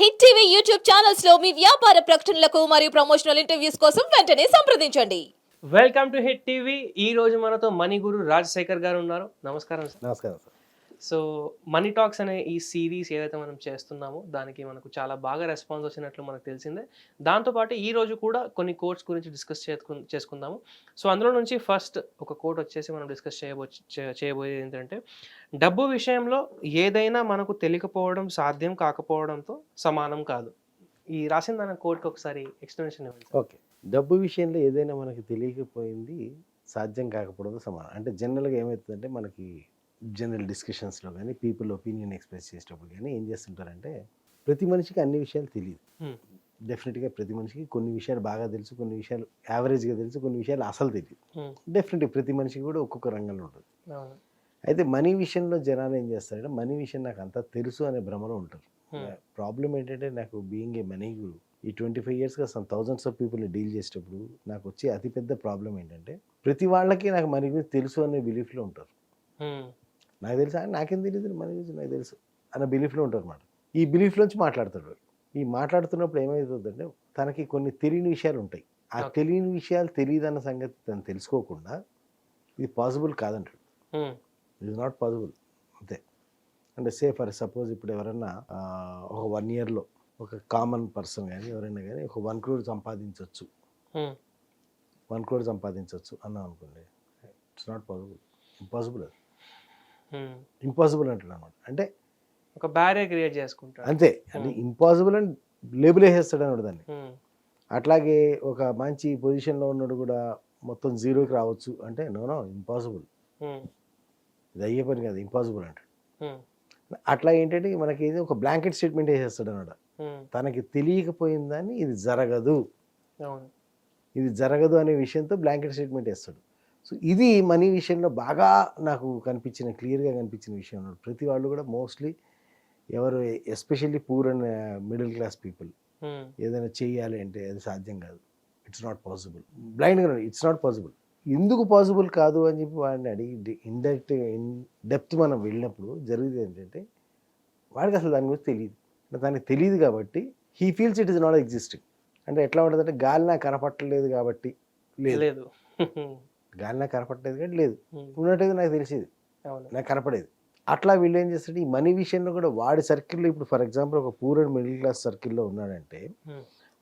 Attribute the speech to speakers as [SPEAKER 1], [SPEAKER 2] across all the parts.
[SPEAKER 1] Hit TV YouTube ఛానల్స్లో మీ వ్యాపార ప్రకటనలకు మరియు ప్రమోషనల్ ఇంటర్వ్యూస్ కోసం వెంటనే సంప్రదించండి.
[SPEAKER 2] వెల్కమ్ టు హిట్ టీవీ ఈ రోజు మనతో మణి గురు రాజశేఖర్ గారు ఉన్నారు. నమస్కారం సార్.
[SPEAKER 3] నమస్కారం సార్.
[SPEAKER 2] సో మనీ టాక్స్ అనే ఈ సిరీస్ ఏదైతే మనం చేస్తున్నామో దానికి మనకు చాలా బాగా రెస్పాన్స్ వచ్చినట్లు మనకు తెలిసిందే. దాంతోపాటు ఈ రోజు కూడా కొన్ని కోర్ట్స్ గురించి డిస్కస్ చేసుకుందాము. సో అందులో నుంచి ఫస్ట్ ఒక కోట్ వచ్చేసి మనం డిస్కస్ చేయబో చేయబోయేది ఏంటంటే డబ్బు విషయంలో ఏదైనా మనకు తెలియకపోవడం సాధ్యం కాకపోవడంతో సమానం కాదు. ఈ రాసిన దాని కోర్టుకి ఒకసారి ఎక్స్ప్లెనేషన్ ఇవ్వండి
[SPEAKER 3] ఓకే. డబ్బు విషయంలో ఏదైనా మనకి తెలియకపోయింది సాధ్యం కాకపోవడం సమానం. అంటే జనరల్గా ఏమవుతుందంటే మనకి జనరల్ డిస్కషన్స్లో కానీ పీపుల్ ఒపీనియన్ ఎక్స్ప్రెస్ చేసేటప్పుడు కానీ ఏం చేస్తుంటారంటే ప్రతి మనిషికి అన్ని విషయాలు తెలియదు. డెఫినెట్గా ప్రతి మనిషికి కొన్ని విషయాలు బాగా తెలుసు కొన్ని విషయాలు యావరేజ్గా తెలుసు కొన్ని విషయాలు అసలు తెలియదు. డెఫినెట్గా ప్రతి మనిషికి కూడా ఒక్కొక్క రంగంలో ఉంటుంది అయితే మనీ విషయంలో జనాలు ఏం చేస్తారంటే మనీ విషయం నాకు అంతా తెలుసు అనే భ్రమలో ఉంటారు. ప్రాబ్లం ఏంటంటే నాకు బీయింగ్ ఏ మనీ గురు ఈ ట్వంటీ ఫైవ్ ఇయర్స్గా సమ్ థౌజండ్స్ ఆఫ్ పీపుల్ని డీల్ చేసేటప్పుడు నాకు వచ్చే అతిపెద్ద ప్రాబ్లం ఏంటంటే ప్రతి వాళ్ళకి నాకు మనీ గురించి తెలుసు అనే బిలీఫ్లో ఉంటారు. నాకు తెలుసు "ఆ, నాకేం తెలియదు మనీ గురించి నాకు తెలుసు అన్న బిలీఫ్లో ఉంటారు అనమాట ఈ బిలీఫ్లోంచి మాట్లాడతాడు. ఈ మాట్లాడుతున్నప్పుడు ఏమవుతుందంటే తనకి కొన్ని తెలియని విషయాలు ఉంటాయి ఆ. తెలియని విషయాలు తెలియదన్న సంగతి తను తెలుసుకోకుండా ఇది పాసిబుల్ కాదంటాడు. ఇట్ నాట్ పాసిబుల్ అంతే అంటే సే ఫర్ సపోజ్ ఇప్పుడు ఎవరన్నా ఆ, ఒక వన్ ఇయర్లో ఒక కామన్ పర్సన్ కానీ ఎవరైనా కానీ ఒక వన్ క్రోడ్ సంపాదించవచ్చు. వన్ క్రోడ్ సంపాదించవచ్చు అన్నాం అనుకోండి ఇట్స్ నాట్ పాసిబుల్ ఇంపాసిబుల్ అది. ఇంపాసిబుల్ అంటాడు అనమాట అంటే
[SPEAKER 2] ఒక బ్యారియర్ క్రియేట్ చేసుకుంటాడు.
[SPEAKER 3] అంతే. అంటే ఇంపాసిబుల్ అని లేబుల్ వేసేస్తాడు అన్నాడు దాన్ని. అట్లాగే ఒక మంచి పొజిషన్లో ఉన్నాడు కూడా మొత్తం జీరోకి రావచ్చు అంటే నో నో ఇంపాసిబుల్. ఇది అయ్యే పని కాదు ఇంపాసిబుల్ అంటాడు. అట్లా ఏంటంటే మనకి ఏది ఒక బ్లాంకెట్ స్టేట్మెంట్ వేసేస్తాడు
[SPEAKER 2] Hmm.
[SPEAKER 3] తనకి తెలియకపోయిందని ఇది జరగదు. ఇది జరగదు అనే విషయంతో బ్లాంకెట్ స్టేట్మెంట్ వేస్తాడు. సో ఇది మనీ విషయంలో బాగా నాకు కనిపించిన క్లియర్గా కనిపించిన విషయం. ప్రతి వాళ్ళు కూడా మోస్ట్లీ ఎవరు especially poor and middle class people. ఏదైనా చేయాలి అంటే అది సాధ్యం కాదు. It's not possible. బ్లైండ్గా ఇట్స్ నాట్ పాసిబుల్. ఎందుకు పాసిబుల్ కాదు అని చెప్పి వాడిని అడిగి ఇండైరెక్ట్ ఇన్ డెప్త్ మనం వెళ్ళినప్పుడు జరిగేది ఏంటంటే వాడికి అసలు దాని గురించి తెలియదు అంటే దానికి తెలియదు కాబట్టి he feels it is not existing. అంటే ఎట్లా ఉంటుందంటే గాలి నాకు కనపట్టలేదు కాబట్టి లేదు.
[SPEAKER 2] లేదు.
[SPEAKER 3] గాలి నాకు కనపట్టలేదు కాబట్టి లేదు. ఉన్నట్టయితే నాకు తెలిసేది. నాకు కనపడేది. అట్లా వీళ్ళు ఏం చేస్తాడు? ఈ మనీ విషయంలో కూడా వాడి సర్కిల్లో ఇప్పుడు ఫర్ ఎగ్జాంపుల్ ఒక పూర్ అండ్ మిడిల్ క్లాస్ సర్కిల్లో ఉన్నాడంటే.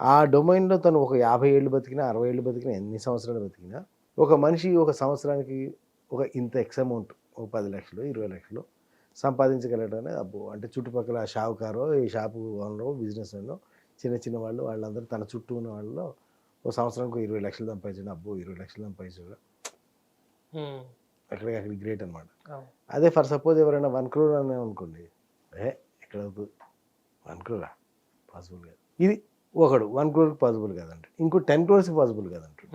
[SPEAKER 3] ఆ డొమైన్లో తను ఒక యాభై ఏళ్ళు బతికినా అరవై ఏళ్ళు బతికినా ఎన్ని సంవత్సరాలు బతికినా ఒక మనిషి ఒక సంవత్సరానికి ఒక ఇంత ఎక్స్ అమౌంట్ ఒక పది లక్షలు ఇరవై లక్షలు సంపాదించగలడం అనేది అబ్బో. అంటే చుట్టుపక్కల షావుకారో ఈ షాపు ఓనరో బిజినెస్ ఓనరో చిన్న చిన్న వాళ్ళు వాళ్ళందరూ తన చుట్టూ ఉన్న వాళ్ళలో ఒక సంవత్సరానికి ఇరవై లక్షలు సంపాదించడం. అబ్బో ఇరవై లక్షలు సంపాదించడం. అక్కడికి అక్కడికి గ్రేట్ అనమాట అదే ఫర్ సపోజ్ ఎవరైనా వన్ క్రోర్ అన్నా అనుకోండి. ఏ ఎక్కడ అవుతుంది వన్ క్రోరా పాసిబుల్ కాదు. ఇది ఒకడు వన్ క్రోర్కి పాసిబుల్ కాదంటాడు. ఇంకో టెన్ క్రోర్స్కి పాసిబుల్ కాదంటాడు.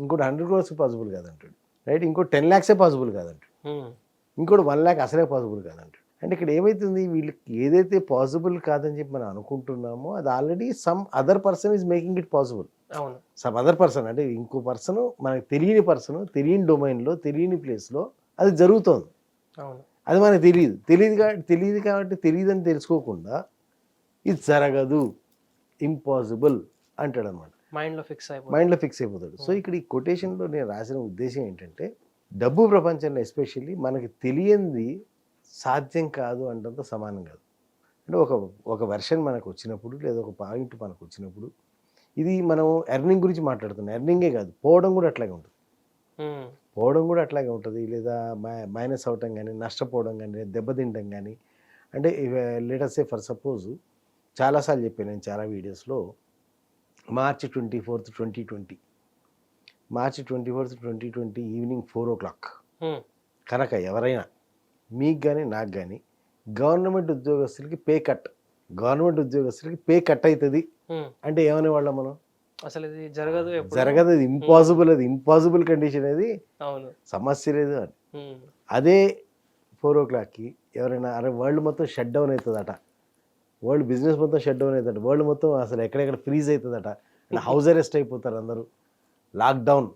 [SPEAKER 3] ఇంకోటి హండ్రెడ్ క్రోర్స్కి పాసిబుల్ కాదంటాడు. రైట్ ఇంకో టెన్ ల్యాక్సే పాసిబుల్ కాదంటాడు. ఇంకోటి వన్ ల్యాక్ అసలే పాసిబుల్ కాదంటాడు. అంటే ఇక్కడ ఏమవుతుంది వీళ్ళకి ఏదైతే పాసిబుల్ కాదని చెప్పి మనం అనుకుంటున్నామో అది already some other person is making it possible
[SPEAKER 2] అవును.
[SPEAKER 3] సమ్ అదర్ పర్సన్ అంటే ఇంకో పర్సన్ మనకు తెలియని పర్సన్ తెలియని డొమైన్లో తెలియని ప్లేస్లో అది జరుగుతోంది.
[SPEAKER 2] అవును.
[SPEAKER 3] అది మనకు తెలియదు. తెలియదు కాబట్టి తెలియదు కాబట్టి తెలియదని తెలుసుకోకుండా ఇది జరగదు. ఇంపాసిబుల్ అంటాడు అనమాట
[SPEAKER 2] మైండ్లో ఫిక్స్ అయిపోతుంది
[SPEAKER 3] మైండ్లో ఫిక్స్ అయిపోతాడు. సో ఇక్కడ ఈ కొటేషన్లో నేను రాసిన ఉద్దేశం ఏంటంటే డబ్బు ప్రపంచంలో ఎస్పెషల్లీ మనకి తెలియంది సాధ్యం కాదు అంటంతో సమానం కాదు. అంటే ఒక ఒక వెర్షన్ మనకు వచ్చినప్పుడు లేదా ఒక పాయింట్ మనకు వచ్చినప్పుడు ఇది మనం ఎర్నింగ్ గురించి మాట్లాడుతున్నాం. ఎర్నింగే కాదు పోవడం కూడా అట్లాగే ఉంటుంది. పోవడం కూడా అట్లాగే ఉంటుంది. లేదా మైనస్ అవటం కానీ నష్టపోవడం కానీ దెబ్బతింటం కానీ అంటే లేటెస్ట్ ఫర్ సపోజ్ చాలాసార్లు చెప్పాను నేను చాలా వీడియోస్లో. March twenty fourth twenty twenty. March twenty fourth twenty twenty evening four o'clock. కనుక ఎవరైనా మీకు కానీ నాకు కానీ గవర్నమెంట్ ఉద్యోగస్తులకి పే కట్. గవర్నమెంట్ ఉద్యోగస్తులకి పే కట్ అవుతుంది. అంటే ఏమనేవాళ్ళం మనం?
[SPEAKER 2] అసలు ఇది జరగదు
[SPEAKER 3] జరగదు అది ఇంపాసిబుల్ అది. ఇంపాసిబుల్ కండిషన్ అది.
[SPEAKER 2] అవును.
[SPEAKER 3] సమస్య లేదు అని. అదే ఫోర్ ఓ క్లాక్కి ఎవరైనా అరే వరల్డ్ మొత్తం షట్ డౌన్ అవుతుందట వరల్డ్ బిజినెస్ మొత్తం షట్ డౌన్ అవుతుందట వరల్డ్ మొత్తం అసలు ఎక్కడెక్కడ ఫ్రీజ్ అవుతుందట హౌస్ అరెస్ట్ అయిపోతారు అందరూ. లాక్డౌన్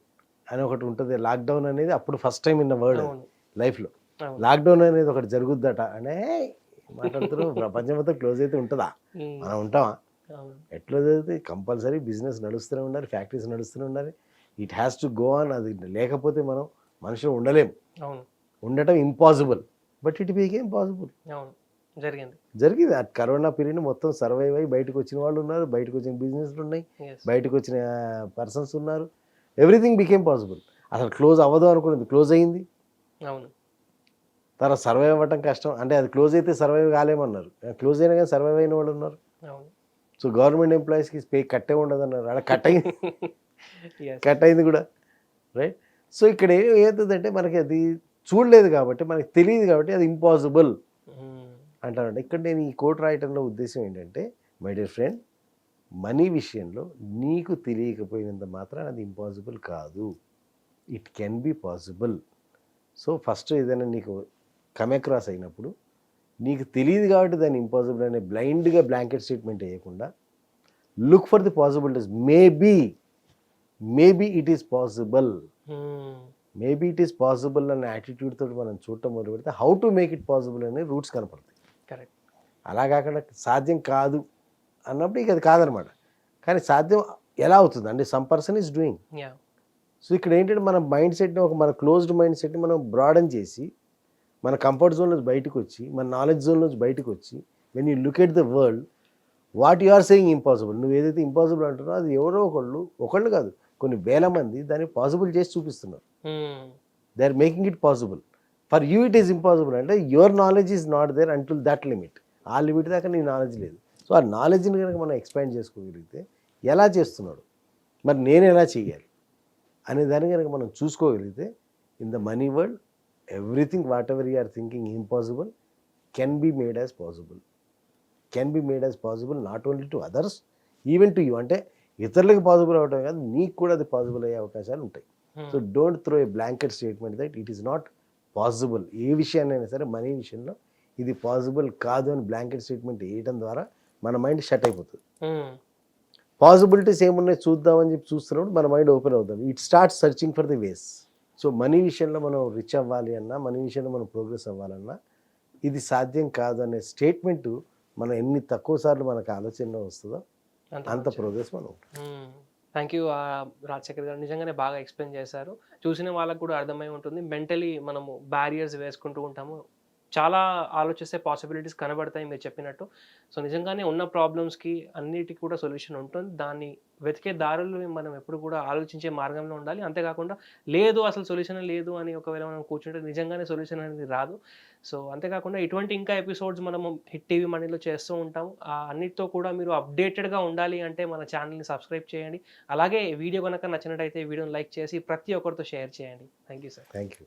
[SPEAKER 3] అని ఒకటి ఉంటుంది. లాక్డౌన్ అనేది అప్పుడు ఫస్ట్ టైం ఇన్న వర్డ్
[SPEAKER 2] అవును.
[SPEAKER 3] లైఫ్లో లాక్డౌన్ అనేది ఒకటి జరుగుద్దట. అనే మాట్లాడుతున్నావు ప్రపంచం మొత్తం క్లోజ్ అయితే ఉంటుందా? మనం ఉంటామా? ఎట్లా చదివితే కంపల్సరీ బిజినెస్ నడుస్తూనే ఉండాలి ఫ్యాక్టరీస్ నడుస్తూనే ఉండాలి. It has to go on అది లేకపోతే మనం మనుషులు ఉండలేం
[SPEAKER 2] అవును.
[SPEAKER 3] ఉండటం impossible. But it became possible.
[SPEAKER 2] జరిగింది.
[SPEAKER 3] జరిగింది. ఆ కరోనా పీరియడ్ మొత్తం సర్వైవ్ అయ్యి బయటకు వచ్చిన వాళ్ళు ఉన్నారు బయటకు వచ్చిన బిజినెస్లు ఉన్నాయి బయటకు వచ్చిన పర్సన్స్ ఉన్నారు. Everything became possible. అసలు క్లోజ్ అవ్వదు అనుకున్నది క్లోజ్ అయ్యింది
[SPEAKER 2] అవును.
[SPEAKER 3] తర్వాత సర్వైవ్ అవ్వటం కష్టం. అంటే అది క్లోజ్ అయితే సర్వైవ్ కాలేమన్నారు. క్లోజ్ అయినా కానీ సర్వైవ్ అయిన వాళ్ళు ఉన్నారు. సో గవర్నమెంట్ ఎంప్లాయీస్కి పే కట్టే ఉండదు అన్నారు అక్కడ కట్ అయింది కట్ అయింది కూడా. రైట్? సో ఇక్కడ ఏం ఏమవుతుందంటే మనకి అది చూడలేదు కాబట్టి మనకి తెలియదు కాబట్టి అది ఇంపాసిబుల్ అంటారంట. ఇక్కడ నేను ఈ కోట్ రాయటంలో ఉద్దేశం ఏంటంటే మై డియర్ ఫ్రెండ్ మనీ విషయంలో నీకు తెలియకపోయినంత మాత్రం అది ఇంపాసిబుల్ కాదు. It can be possible. So first ఏదైనా నీకు కమ్ అక్రాస్ అయినప్పుడు నీకు తెలియదు కాబట్టి దాన్ని ఇంపాసిబుల్ అనే బ్లైండ్గా బ్లాంకెట్ స్టేట్మెంట్ వేయకుండా look for the possibilities maybe maybe it is possible maybe it is possible అనే యాటిట్యూడ్ తోటి మనం చూడటం మొదలు పెడితే how to make it possible అనే రూట్స్ కనపడతాయి.
[SPEAKER 2] కరెక్ట్
[SPEAKER 3] అలా కాకుండా సాధ్యం కాదు అన్నప్పుడు ఇక అది కాదనమాట. కానీ సాధ్యం ఎలా అవుతుంది? అంటే some person is doing so ఇక్కడ ఏంటంటే మన మైండ్ సెట్ని ఒక మన క్లోజ్డ్ మైండ్ సెట్ని మనం బ్రాడన్ చేసి మన కంఫర్ట్ జోన్ నుంచి బయటకు వచ్చి మన నాలెడ్జ్ జోన్ నుంచి బయటకు వచ్చి when you look at the world what you are saying impossible నువ్వు ఏదైతే ఇంపాసిబుల్ అంటున్నావు అది ఎవరో ఒకళ్ళు ఒకళ్ళు కాదు కొన్ని వేల మంది దాన్ని పాసిబుల్ చేసి చూపిస్తున్నారు. They are making it possible for you it is impossible అంటే your knowledge is not there until that limit ఆ లిమిట్ దాకా నీ నాలెడ్జ్ లేదు. సో ఆ నాలెడ్జ్ని కనుక మనం ఎక్స్పాండ్ చేసుకోగలిగితే ఎలా చేస్తున్నాడు? మరి నేను ఎలా చేయాలి అనే దాన్ని కనుక మనం చూసుకోగలిగితే in the money world everything whatever are thinking impossible can be made as possible. Can be made as possible not only to others even to you. అంటే ఇతరులకు పాసిబుల్ అవడం కాదు నీకు కూడా అది పాసిబుల్ అయ్యే అవకాశాలు ఉంటాయి. So don't throw a blanket statement that it is not possible. ఏ విషయాన్నైనా సరే మనీ విషయంలో ఇది పాసిబుల్ కాదు అని బ్లాంకెట్ స్టేట్మెంట్ వేయడం ద్వారా మన మైండ్ షట్ అయిపోతుంది. పాసిబిలిటీస్ ఏమున్నాయి చూద్దామని చెప్పి చూస్తున్నప్పుడు మన మైండ్ ఓపెన్ అవుతుంది. It start searching for the ways. So money విషయంలో మనం రిచ్ అవ్వాలి అన్నా మనీ విషయంలో మనం ప్రోగ్రెస్ అవ్వాలన్నా ఇది సాధ్యం కాదు అనే స్టేట్మెంట్ మనం ఎన్ని తక్కువ సార్లు మనకు ఆలోచనలో వస్తుందో అంత ప్రోగ్రెస్ మనం.
[SPEAKER 2] థ్యాంక్ యూ రాజశేఖర్ గారు. నిజంగానే బాగా ఎక్స్ప్లెయిన్ చేశారు. చూసిన వాళ్ళకు కూడా అర్థమై ఉంటుంది. మెంటలీ మనము బ్యారియర్స్ వేసుకుంటూ ఉంటాము. చాలా ఆలోచిస్తే పాసిబిలిటీస్ కనబడతాయి మీరు చెప్పినట్టు. సో నిజంగానే ఉన్న ప్రాబ్లమ్స్కి అన్నిటికీ కూడా సొల్యూషన్ ఉంటుంది. దాన్ని వెతికే దారులు మనం ఎప్పుడు కూడా ఆలోచించే మార్గంలో ఉండాలి. అంతేకాకుండా లేదు అసలు సొల్యూషన్ లేదు అని ఒకవేళ మనం కూర్చుంటే నిజంగానే సొల్యూషన్ అనేది రాదు. సో అంతేకాకుండా ఇటువంటి ఇంకా ఎపిసోడ్స్ మనం హిట్ టీవీ మనీలో చేస్తూ ఉంటాం. ఆ అన్నిటితో కూడా మీరు అప్డేటెడ్గా ఉండాలి అంటే మన ఛానల్ని సబ్స్క్రైబ్ చేయండి. అలాగే వీడియో కనుక నచ్చినట్టయితే వీడియోని లైక్ చేసి ప్రతి ఒక్కరితో షేర్ చేయండి. Thank you sir
[SPEAKER 3] thank you